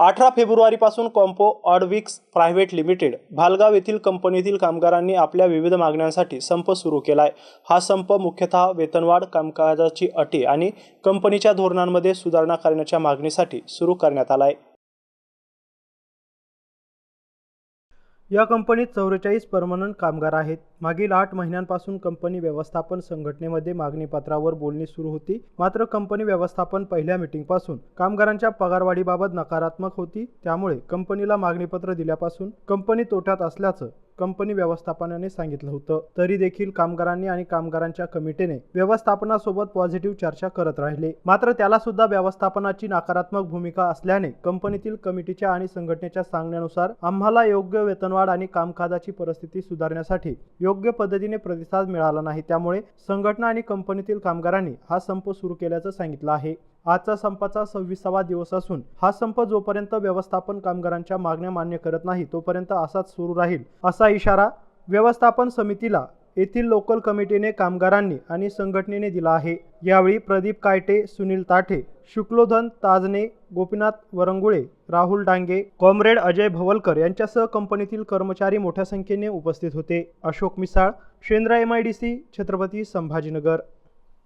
अठरा फेब्रुवारीपासून Compo Advics private limited Bhalgaon येथील कंपनीतील कामगारांनी आपल्या विविध मागण्यांसाठी संप सुरू केला आहे हा संप मुख्यतः वेतनवाढ कामकाजाची अटी आणि कंपनीच्या धोरणांमध्ये सुधारणा करण्याच्या मागणीसाठी सुरू करण्यात आला आहे या कंपनीत चौवेचाळीस परमनंट कामगार आहेत. मागील आठ महिन्यांपासून कंपनी व्यवस्थापन संघटनेमध्ये मागणीपत्रावर बोलणी सुरू होती. मात्र कंपनी व्यवस्थापन पहिल्या मीटिंगपासून कामगारांच्या पगारवाढीबाबत नकारात्मक होती. त्यामुळे कंपनीला मागणीपत्र दिल्यापासून कंपनी तोट्यात असल्याचं कंपनी व्यवस्थापनाने सांगितलं होतं. तरी देखील कामगारांनी आणि कामगारांच्या कमिटीने व्यवस्थापनासोबत पॉझिटिव्ह चर्चा करत राहिले. मात्र त्याला सुद्धा व्यवस्थापनाची नकारात्मक भूमिका असल्याने कंपनीतील कमिटीच्या आणि संघटनेच्या सांगण्यानुसार आम्हाला योग्य वेतनवाढ आणि कामकाजाची परिस्थिती सुधारण्यासाठी योग्य पद्धतीने प्रतिसाद मिळाला नाही. त्यामुळे संघटना आणि कंपनीतील कामगारांनी हा संप सुरू केल्याचं सांगितलं आहे. आजचा संपाचा सव्वीसावा दिवस असून हा संप जोपर्यंत व्यवस्थापन कामगारांच्या मागण्या मान्य करत नाही तोपर्यंत असाच सुरू राहील असा असा इशारा व्यवस्थापन समितीला येथील लोकल कमिटीने कामगारांनी आणि संघटनेने दिला आहे. यावेळी प्रदीप कायटे सुनील ताठे शुक्लोधन ताजने गोपीनाथ वरंगुळे राहुल डांगे कॉम्रेड अजय भवलकर यांच्यासह कंपनीतील कर्मचारी मोठ्या संख्येने उपस्थित होते. Ashok Misal Shendra M I D C Chhatrapati Sambhajinagar.